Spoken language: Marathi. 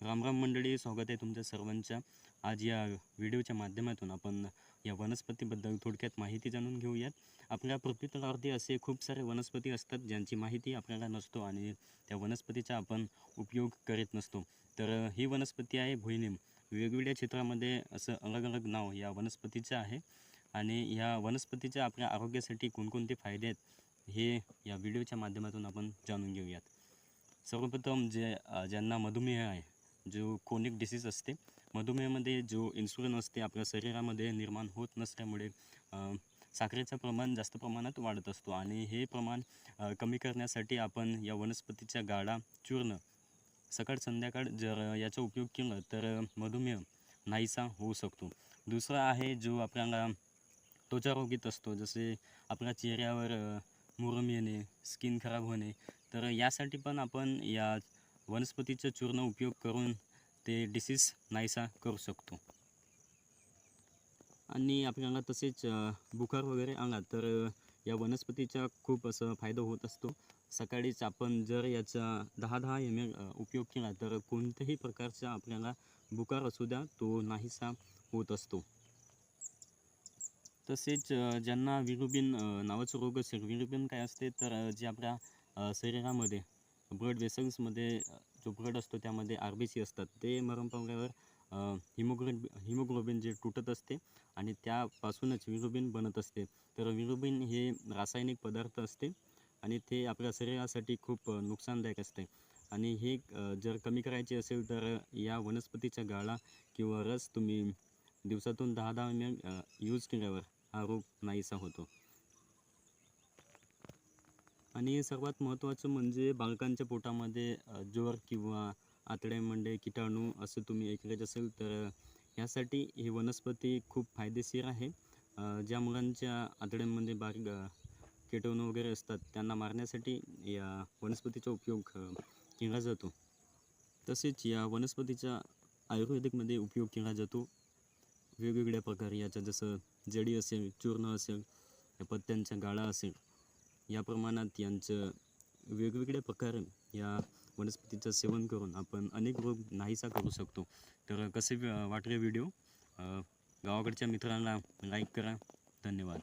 रामराम मंडळी स्वागत आहे तुमच्या सर्वांच्या आज या व्हिडिओच्या माध्यमातून आपण या वनस्पतीबद्दल थोडक्यात माहिती जाणून घेऊयात. आपल्या पृथ्वीतलावरती असे खूप सारे वनस्पती असतात ज्यांची माहिती आपल्याला नसतो आणि त्या वनस्पतीचा आपण उपयोग करीत नसतो. तर ही वनस्पती आहे भुईनेम वेगवेगळ्या क्षेत्रामध्ये असं अलग अलग नाव या वनस्पतीचं आहे. आणि ह्या वनस्पतीच्या आपल्या आरोग्यासाठी कोणकोणते फायदे आहेत हे या व्हिडिओच्या माध्यमातून आपण जाणून घेऊयात. सर्वप्रथम जे ज्यांना मधुमेह आहे जो कोनिक डिसीज असते मधुमेहामध्ये जो इन्सुलिन असते आपल्या शरीरामध्ये निर्माण होत नसल्यामुळे साखरेचं प्रमाण जास्त प्रमाणात वाढत असतो. आणि हे प्रमाण कमी करण्यासाठी आपण या वनस्पतीच्या गाडा चूर्ण सकाळ संध्याकाळ जर याचा उपयोग केला तर मधुमेह नाहीसा होऊ शकतो. दुसरा आहे जो आपल्याला त्वचारोगीत असतो जसे आपल्या चेहऱ्यावर मुरम येणे स्किन खराब होणे तर यासाठी पण आपण या वनस्पतीचं चूर्ण उपयोग करून ते डिसीज नाहीसा करू शकतो. आणि आपल्याला तसेच बुखार वगैरे अंगात तर या वनस्पतीचा खूप असं फायदा होत असतो. सकाळीच आपण जर याचा दहा दहा एम एल उपयोग केला तर कोणत्याही प्रकारचा आपल्याला बुखार असू द्या तो नाहीसा होत असतो. तसेच ज्यांना विरुबिन नावाचं रोग असेल विरुबिन काय असते तर जे आपल्या शरीरामध्ये ब्लड वेसल्समध्ये जो ब्लड असतो त्यामध्ये आर बी सी असतात. ते मरण पावल्यावर हिमोग्लोबि हिमोग्लोबिन जे तुटत असते आणि त्यापासूनच विरुबिन बनत असते. तर विरुबिन हे रासायनिक पदार्थ असते आणि ते आपल्या शरीरासाठी खूप नुकसानदायक असते. आणि हे जर कमी करायचे असेल तर या वनस्पतीचा गाळा किंवा रस तुम्ही दिवसातून दहा दहा एम एम यूज केल्यावर हा रोग नाहीसा होतो. आणि सर्वात महत्त्वाचं म्हणजे बालकांच्या पोटामध्ये ज्वर किंवा आतड्यामध्ये किटाणू असं तुम्ही ऐकलेच असेल तर ह्यासाठी ही वनस्पती खूप फायदेशीर आहे. ज्या मुलांच्या आतड्यांमध्ये बारीक किटाणू वगैरे असतात त्यांना मारण्यासाठी या वनस्पतीचा उपयोग केला जातो. तसेच या वनस्पतीचा आयुर्वेदिकमध्ये उपयोग केला जातो. वेगवेगळ्या प्रकारे याचा जसं जडी असेल चूर्ण असेल पत्त्यांच्या पत्त्यांचा गाळा असेल या प्रमाणात यांचं वेगवेगळे प्रकार या वनस्पतीचं सेवन करून आपण अनेक रोग नाहीसा करू शकतो. तर कसे वाटले व्हिडिओ? गावाकडच्या मित्रांना लाईक करा. धन्यवाद.